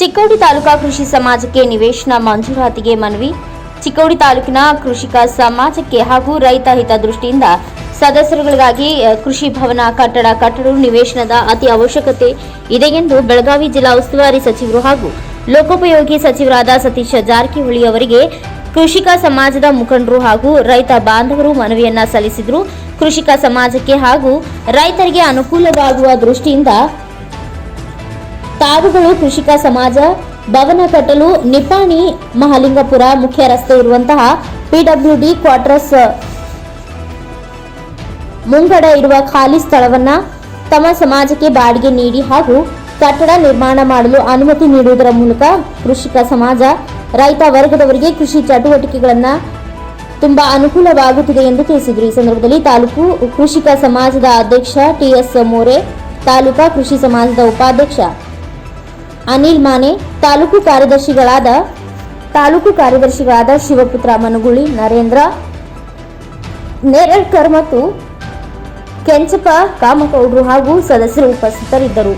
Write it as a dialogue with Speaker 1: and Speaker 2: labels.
Speaker 1: ಚಿಕ್ಕೋಡಿ ತಾಲೂಕಾ ಕೃಷಿ ಸಮಾಜಕ್ಕೆ ನಿವೇಶನ ಮಂಜೂರಾತಿಗೆ ಮನವಿ. ಚಿಕ್ಕೋಡಿ ತಾಲೂಕಿನ ಕೃಷಿಕ ಸಮಾಜಕ್ಕೆ ಹಾಗೂ ರೈತ ಹಿತದೃಷ್ಟಿಯಿಂದ ಸದಸ್ಯರುಗಳಿಗಾಗಿ ಕೃಷಿ ಭವನ, ಕಟ್ಟಡ ಕಟ್ಟಡ ನಿವೇಶನದ ಅತಿ ಅವಶ್ಯಕತೆ ಇದೆ ಎಂದು ಬೆಳಗಾವಿ ಜಿಲ್ಲಾ ಉಸ್ತುವಾರಿ ಸಚಿವರು ಹಾಗೂ ಲೋಕೋಪಯೋಗಿ ಸಚಿವರಾದ ಸತೀಶ ಜಾರಕಿಹೊಳಿ ಅವರಿಗೆ ಕೃಷಿಕ ಸಮಾಜದ ಮುಖಂಡರು ಹಾಗೂ ರೈತ ಬಾಂಧವರು ಮನವಿಯನ್ನ ಸಲ್ಲಿಸಿದ್ರು. ಕೃಷಿಕ ಸಮಾಜಕ್ಕೆ ಹಾಗೂ ರೈತರಿಗೆ ಅನುಕೂಲವಾಗುವ ದೃಷ್ಟಿಯಿಂದ ತಾವುಗಳು ಕೃಷಿಕ ಸಮಾಜ, ಭವನ ಕಟ್ಟಲು, ನಿಪಾಣಿ, ಮಹಾಲಿಂಗಪುರ ಮುಖ್ಯ ರಸ್ತೆ ಇರುವಂತಹ ಪಿಡಬ್ಲ್ಯೂಡಿ ಕ್ವಾರ್ಟರ್ಸ್. ಮುಂಗಡ ಇರುವ ಖಾಲಿ ಸ್ಥಳವನ್ನ ತಮ್ಮ ಸಮಾಜಕ್ಕೆ ಬಾಡಿಗೆ ನೀಡಿ ಹಾಗೂ ಕಟ್ಟಡ ನಿರ್ಮಾಣ ಮಾಡಲು ಅನುಮತಿ ನೀಡುವುದರ ಮೂಲಕ ಕೃಷಿಕ ಸಮಾಜ, ರೈತ ವರ್ಗದವರಿಗೆ ಕೃಷಿ ಚಟುವಟಿಕೆಗಳನ್ನ ತುಂಬಾ ಅನುಕೂಲವಾಗುತ್ತಿದೆ ಎಂದು ತಿಳಿಸಿದರು. ಈ ಸಂದರ್ಭದಲ್ಲಿ ತಾಲೂಕು ಕೃಷಿಕ ಸಮಾಜದ ಅಧ್ಯಕ್ಷ ಟಿಎಸ್ ಮೋರೆ, ತಾಲೂಕಾ ಕೃಷಿ ಸಮಾಜದ ಉಪಾಧ್ಯಕ್ಷ ಅನಿಲ್ ಮಾನೆ, ತಾಲೂಕು ಕಾರ್ಯದರ್ಶಿಗಳಾದ ತಾಲೂಕು ಕಾರ್ಯದರ್ಶಿಗಳಾದ ಶಿವಪುತ್ರ ಮನುಗುಳಿ, ನರೇಂದ್ರ, ನೇರಳ್ಕರ್ ಮತ್ತು ಕೆಂಚಪ್ಪ ಕಾಮಕೌಡ್ರು ಹಾಗೂ ಸದಸ್ಯರು ಉಪಸ್ಥಿತರಿದ್ದರು.